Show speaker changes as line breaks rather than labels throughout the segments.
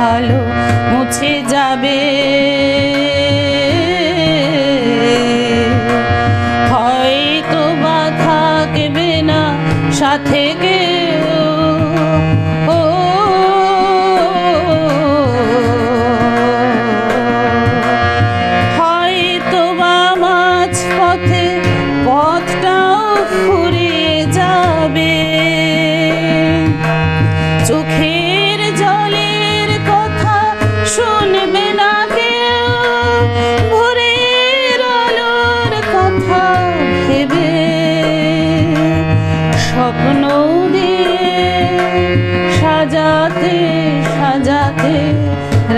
ভালো মুছে যাবে। হয়তো বা থাকবে না সাথে কেউ। ও বা যাবে। চোখের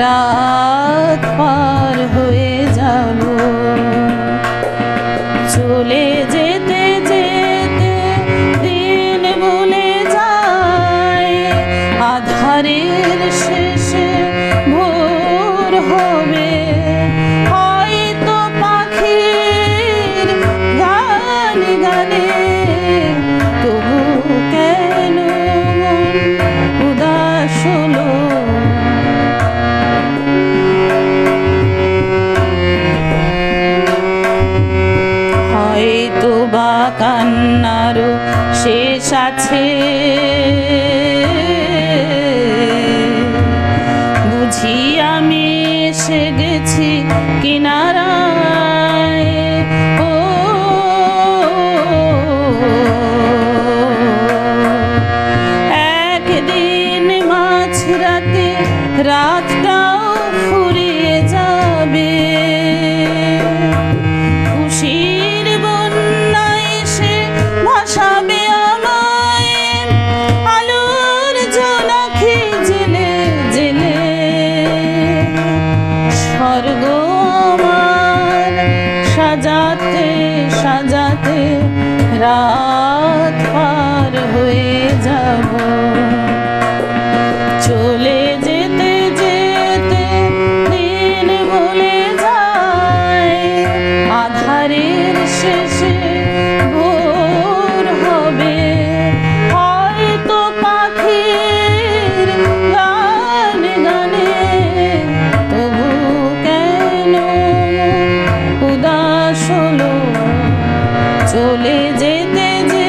রাত কান্নারও শেষ আছে। বুঝি আমি এসে গেছি কিনারায়। ও একদিন মাঝরাতে রাতটাও সাজাতে সাজাতে রাত পার হয়ে যাব। চলে চলে যেতে যে